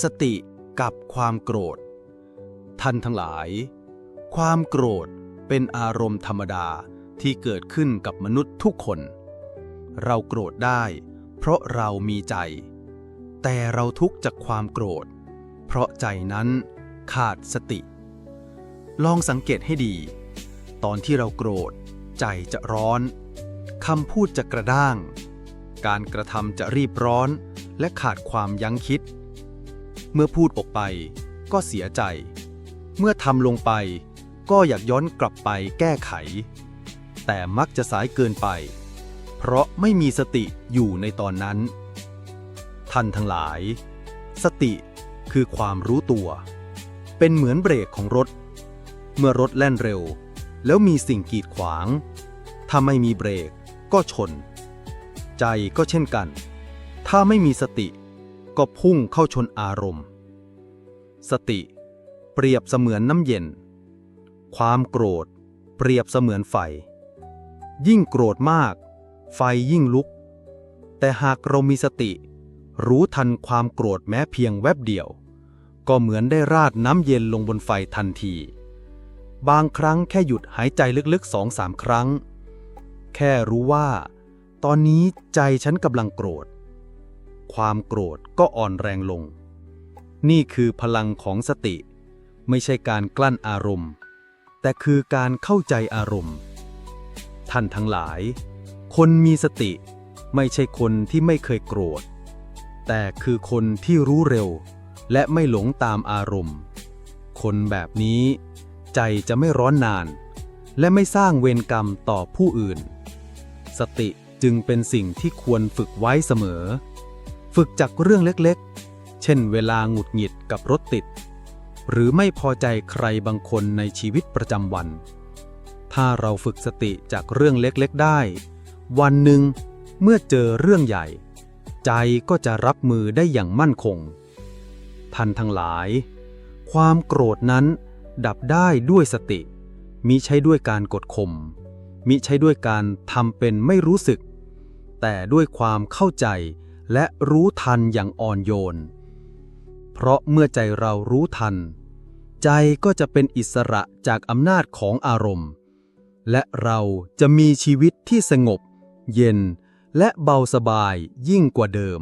สติกับความโกรธ ท่านทั้งหลาย ความโกรธเป็นอารมณ์ธรรมดาที่เกิดขึ้นกับมนุษย์ทุกคน เราโกรธได้ เพราะเรามีใจ แต่เราทุกข์จากความโกรธ เพราะใจนั้นขาดสติ ลองสังเกตให้ดี ตอนที่เราโกรธ ใจจะร้อนคำพูดจะกระด้าง การกระทำจะรีบร้อนและขาดความยั้งคิด เมื่อพูดออกไป ก็เสียใจ เมื่อทำลงไป ก็อยากย้อนกลับไปแก้ไข แต่มักจะสายเกินไป เพราะไม่มีสติอยู่ในตอนนั้น ท่านทั้งหลาย สติคือความรู้ตัว เป็นเหมือนเบรกของรถ เมื่อรถแล่นเร็ว แล้วมีสิ่งกีดขวาง ถ้าไม่มีเบรกก็ชน ใจก็เช่นกัน ถ้าไม่มีสติก็พุ่งเข้าชนอารมณ์ สติ เปรียบเสมือนน้ำเย็น ความโกรธ เปรียบเสมือนไฟ ยิ่งโกรธมาก ไฟยิ่งลุก แต่หากเรามีสติ รู้ทันความโกรธแม้เพียงแวบเดียว ก็เหมือนได้ราดน้ำเย็นลงบนไฟทันที บางครั้งแค่หยุดหายใจลึกๆสองสามครั้ง แค่รู้ว่า ตอนนี้ใจฉันกำลังโกรธ ความโกรธก็อ่อนแรงลง นี่คือพลังของสติ ไม่ใช่การกลั้นอารมณ์ แต่คือการเข้าใจอารมณ์ ท่านทั้งหลาย คนมีสติ ไม่ใช่คนที่ไม่เคยโกรธ แต่คือคนที่รู้เร็ว และไม่หลงตามอารมณ์ คนแบบนี้ ใจจะไม่ร้อนนาน และไม่สร้างเวรกรรมต่อผู้อื่น สติจึงเป็นสิ่งที่ควรฝึกไว้เสมอ ฝึกจากเรื่องเล็กๆ เช่นเวลาหงุดหงิดกับรถติด หรือไม่พอใจใครบางคนในชีวิตประจำวัน ถ้าเราฝึกสติจากเรื่องเล็กๆได้ วันหนึ่งเมื่อเจอเรื่องใหญ่ ใจก็จะรับมือได้อย่างมั่นคง ท่านทั้งหลาย ความโกรธนั้นดับได้ด้วยสติ มิใช่ด้วยการกดข่มมิใช่ด้วยการทำเป็นไม่รู้สึก แต่ด้วยความเข้าใจและรู้ทันอย่างอ่อนโยน เพราะเมื่อใจเรารู้ทัน ใจก็จะเป็นอิสระจากอำนาจของอารมณ์ และเราจะมีชีวิตที่สงบ เย็น และเบาสบายยิ่งกว่าเดิม